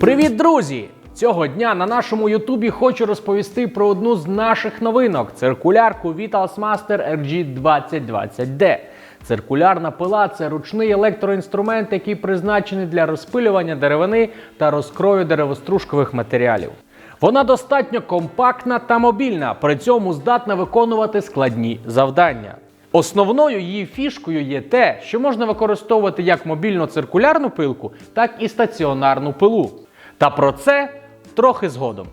Привіт, друзі! Цього дня на нашому Ютубі хочу розповісти про одну з наших новинок циркулярку Vitals Master RG2020D. Циркулярна пила це ручний електроінструмент, який призначений для розпилювання деревини та розкрою деревостружкових матеріалів. Вона достатньо компактна та мобільна, при цьому здатна виконувати складні завдання. Основною її фішкою є те, що можна використовувати як мобільну циркулярну пилку, так і стаціонарну пилу. Та про це трохи згодом.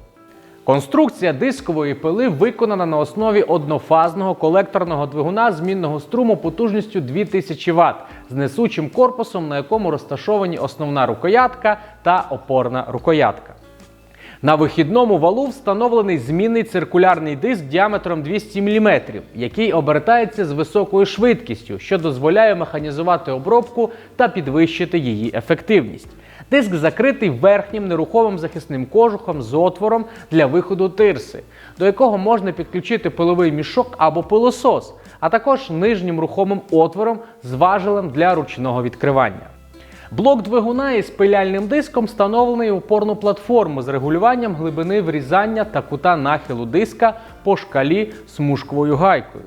Конструкція дискової пили виконана на основі однофазного колекторного двигуна змінного струму потужністю 2000 Вт з несучим корпусом, на якому розташовані основна рукоятка та опорна рукоятка. На вихідному валу встановлений змінний циркулярний диск діаметром 200 мм, який обертається з високою швидкістю, що дозволяє механізувати обробку та підвищити її ефективність. Диск закритий верхнім нерухомим захисним кожухом з отвором для виходу тирси, до якого можна підключити пиловий мішок або пилосос, а також нижнім рухомим отвором з важелем для ручного відкривання. Блок двигуна із пиляльним диском встановлений в опорну платформу з регулюванням глибини врізання та кута нахилу диска по шкалі смужковою гайкою.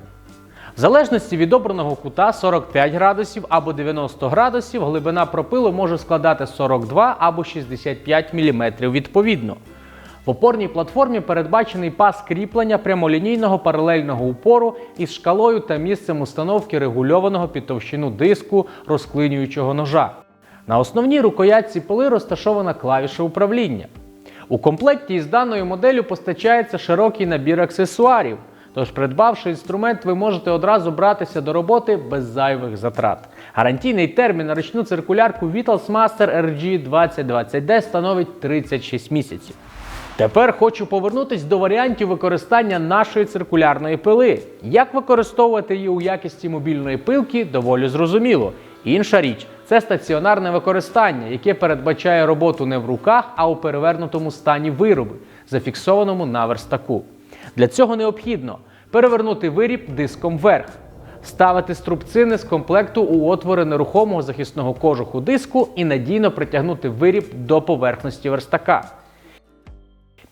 В залежності від обраного кута 45 градусів або 90 градусів глибина пропилу може складати 42 або 65 мм відповідно. В опорній платформі передбачений пас кріплення прямолінійного паралельного упору із шкалою та місцем установки регульованого під товщину диску розклинюючого ножа. На основній рукоятці пили розташована клавіша управління. У комплекті із даною моделлю постачається широкий набір аксесуарів. Тож, придбавши інструмент, ви можете одразу братися до роботи без зайвих затрат. Гарантійний термін на ручну циркулярку Vitals Master RG2020D становить 36 місяців. Тепер хочу повернутись до варіантів використання нашої циркулярної пили. Як використовувати її у якості мобільної пилки, доволі зрозуміло. Інша річ це стаціонарне використання, яке передбачає роботу не в руках, а у перевернутому стані вироби, зафіксованому на верстаку. Для цього необхідно перевернути виріб диском вверх, ставити струбцини з комплекту у отвори нерухомого захисного кожуху диску і надійно притягнути виріб до поверхності верстака.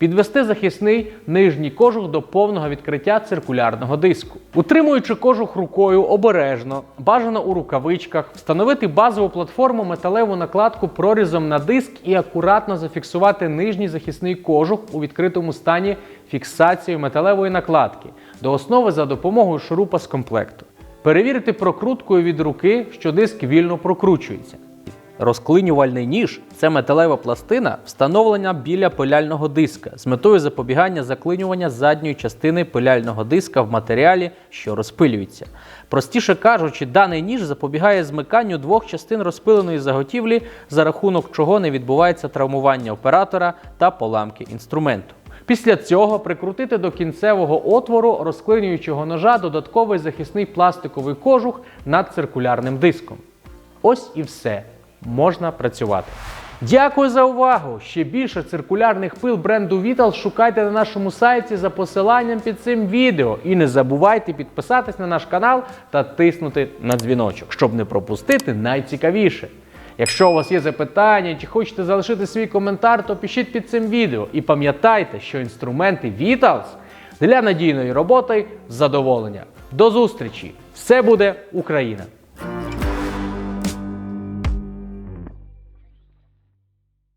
Підвести захисний нижній кожух до повного відкриття циркулярного диску. Утримуючи кожух рукою обережно, бажано у рукавичках, встановити базову платформу металеву накладку прорізом на диск і акуратно зафіксувати нижній захисний кожух у відкритому стані фіксацією металевої накладки до основи за допомогою шурупа з комплекту. Перевірити прокруткою від руки, що диск вільно прокручується. Розклинювальний ніж це металева пластина, встановлена біля пиляльного диска з метою запобігання заклинювання задньої частини пиляльного диска в матеріалі, що розпилюється. Простіше кажучи, даний ніж запобігає змиканню двох частин розпиленої заготівлі, за рахунок чого не відбувається травмування оператора та поламки інструменту. Після цього прикрутити до кінцевого отвору розклинюючого ножа додатковий захисний пластиковий кожух над циркулярним диском. Ось і все можна працювати. Дякую за увагу! Ще більше циркулярних пил бренду Vital шукайте на нашому сайті за посиланням під цим відео. І не забувайте підписатись на наш канал та тиснути на дзвіночок, щоб не пропустити найцікавіше. Якщо у вас є запитання чи хочете залишити свій коментар, то пишіть під цим відео. І пам'ятайте, що інструменти Vitals для надійної роботи задоволення. До зустрічі! Все буде Україна!